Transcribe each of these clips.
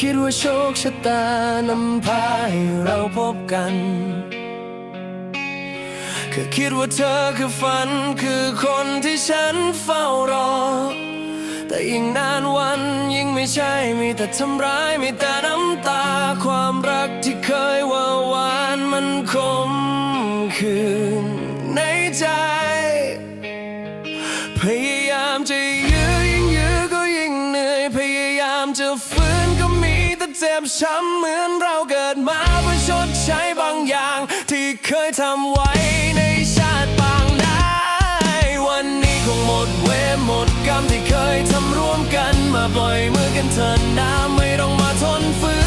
คิดว่าโชคชะตานำพาให้เราพบกันแค่คิดว่าเธอคือฝันคือคนที่ฉันเฝ้ารอ แต่ยิ่งนานวันยิ่งไม่ใช่มีแต่ทำร้ายมีแต่น้ำตาความรักที่เคยว่าหวานมันคมคืนในใจ พยายามจะ เจ็บช้ำเหมือนเราเกิดมาเพื่อชดใช้บางอย่าง ที่เคยทำไว้ในชาติปางได้ วันนี้คงหมดเวรหมดกรรมที่เคยทำร่วมกันมาปล่อยมือกันเถิดนะไม่ต้องมาทนฝืน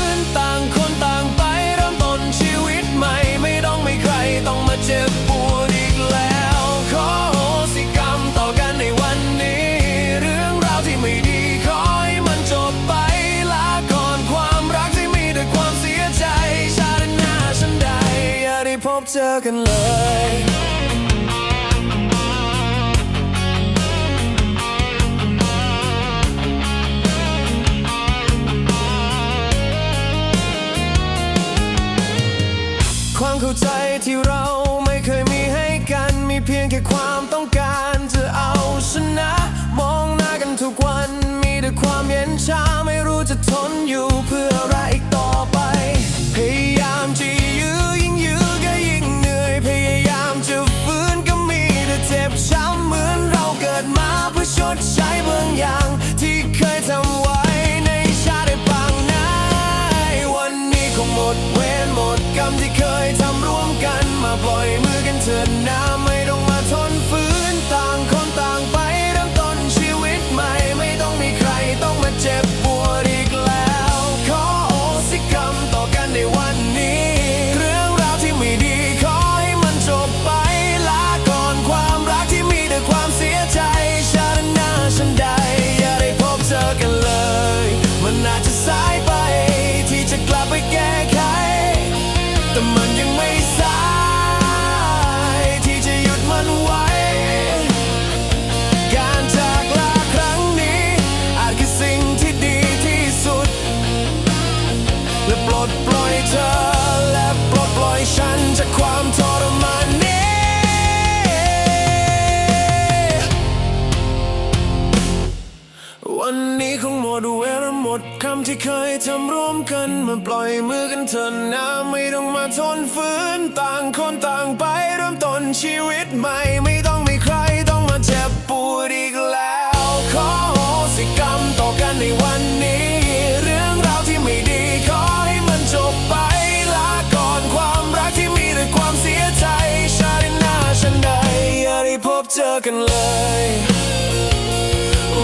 พบเจอกันเลยความเข้าใจที่เรา ดใช้บางอย่างที่เคยทำไว้ในชาติปางน้าวันนี้คงหมดเวรหมดกรรมที่เคยทำร่วมกันมาปล่อยมือกันเถิดนะไม่ต้องมาทนฝืนต่างคนต่างไปเริ่มต้นชีวิตใหม่ไม่ต้องมีใครต้องมาเจ็บปวดอีกแล้ว ขอโอสิกรรมต่อกันในวัน เธอ และปลดปล่อยฉันจากความทรมานนี้ วันนี้คงหมดเวลาหมดคำที่เคยทำร่วมกัน มาปล่อยมือกันเถอะนะไม่ต้องมาทนฝืน ต่างคนต่างไปเริ่มต้นชีวิตใหม่ไม่ต้องมี กันเลย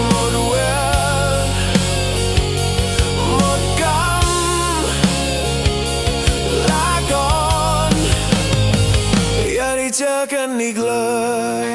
หมดเวรหมดกรรมลาก่อนอย่าได้เจอกันอีกเลย